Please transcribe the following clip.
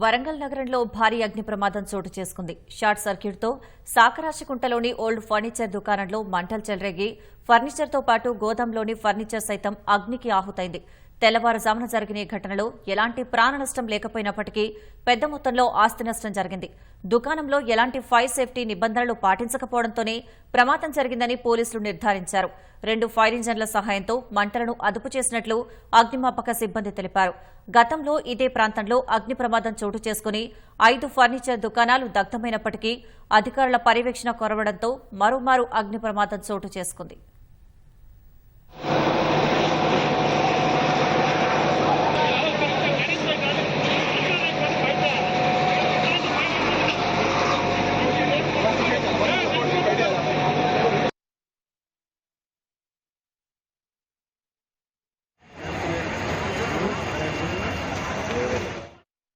వరంగల్ నగరంలో భారీ అగ్ని ప్రమాదం చోటు చేసుకుంది. షార్ట్ సర్క్యూట్తో సాకరాశకుంటలోని ఓల్డ్ ఫర్నిచర్ దుకాణంలో మంటలు చెలరేగి ఫర్నిచర్తో పాటు గోదాంలోని ఫర్నిచర్ సైతం అగ్నికి ఆహుతైంది. తెల్లవారుజామున జరిగిన ఈ ఘటనలో ఎలాంటి ప్రాణ నష్టం లేకపోయినప్పటికీ పెద్ద మొత్తంలో ఆస్తి నష్టం జరిగింది. దుకాణంలో ఎలాంటి ఫైర్ సేఫ్టీ నిబంధనలు పాటించకపోవడంతోనే ప్రమాదం జరిగిందని పోలీసులు నిర్ధారించారు. రెండు ఫైర్ ఇంజన్ల సహాయంతో మంటలను అదుపు చేసినట్లు అగ్నిమాపక సిబ్బంది తెలిపారు. గతంలో ఇదే ప్రాంతంలో అగ్ని ప్రమాదం చోటు చేసుకుని ఐదు ఫర్నిచర్ దుకాణాలు దగ్ధమైనప్పటికీ అధికారుల పర్యవేక్షణ కొరవడంతో మరోమారు అగ్ని ప్రమాదం చోటు చేసుకుంది.